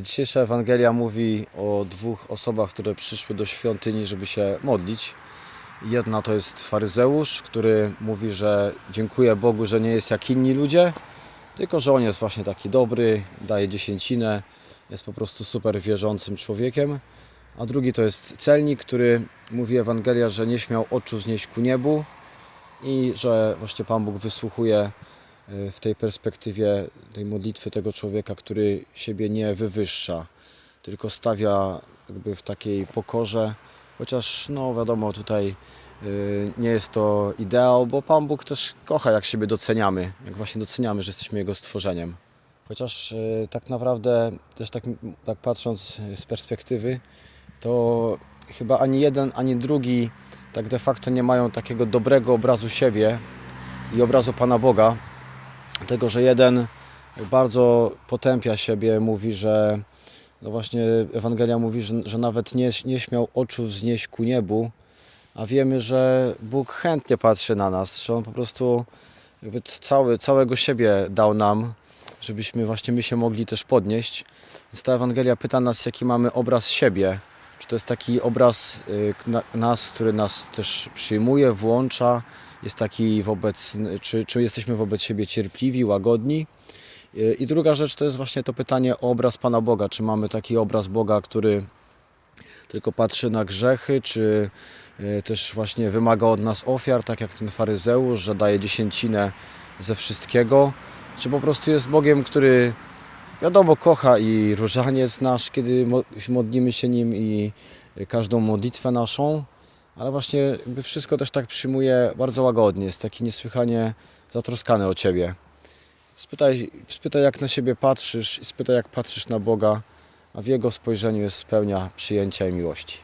Dzisiejsza Ewangelia mówi o dwóch osobach, które przyszły do świątyni, żeby się modlić. Jedna to jest faryzeusz, który mówi, że dziękuję Bogu, że nie jest jak inni ludzie, tylko że on jest właśnie taki dobry, daje dziesięcinę, jest po prostu super wierzącym człowiekiem. A drugi to jest celnik, który mówi Ewangelia, że nie śmiał oczu znieść ku niebu i że właśnie Pan Bóg wysłuchuje w tej perspektywie tej modlitwy tego człowieka, który siebie nie wywyższa, tylko stawia jakby w takiej pokorze, chociaż no wiadomo tutaj y, nie jest to ideał, bo Pan Bóg też kocha jak siebie doceniamy, jak właśnie doceniamy, że jesteśmy Jego stworzeniem. Chociaż y, tak naprawdę też tak, tak patrząc z perspektywy, to chyba ani jeden, ani drugi tak de facto nie mają takiego dobrego obrazu siebie i obrazu Pana Boga. Tego, że jeden bardzo potępia siebie, mówi, że no właśnie Ewangelia mówi, że, że nawet nie, nie śmiał oczu wznieść ku niebu, a wiemy, że Bóg chętnie patrzy na nas, że On po prostu jakby cały, całego siebie dał nam, żebyśmy właśnie my się mogli też podnieść. Więc ta Ewangelia pyta nas, jaki mamy obraz siebie. Czy to jest taki obraz y, na- nas, który nas też przyjmuje, włącza, jest taki wobec, czy, czy jesteśmy wobec siebie cierpliwi, łagodni. Y, I druga rzecz to jest właśnie to pytanie o obraz Pana Boga. Czy mamy taki obraz Boga, który tylko patrzy na grzechy, czy y, też właśnie wymaga od nas ofiar, tak jak ten faryzeusz, że daje dziesięcinę ze wszystkiego, czy po prostu jest Bogiem, który wiadomo kocha i różaniec nasz, kiedy mo- modlimy się Nim i każdą modlitwę naszą, ale właśnie wszystko też tak przyjmuje bardzo łagodnie, jest taki niesłychanie zatroskany o Ciebie. Spytaj, spytaj jak na siebie patrzysz i spytaj jak patrzysz na Boga, a w Jego spojrzeniu jest pełnia przyjęcia i miłości.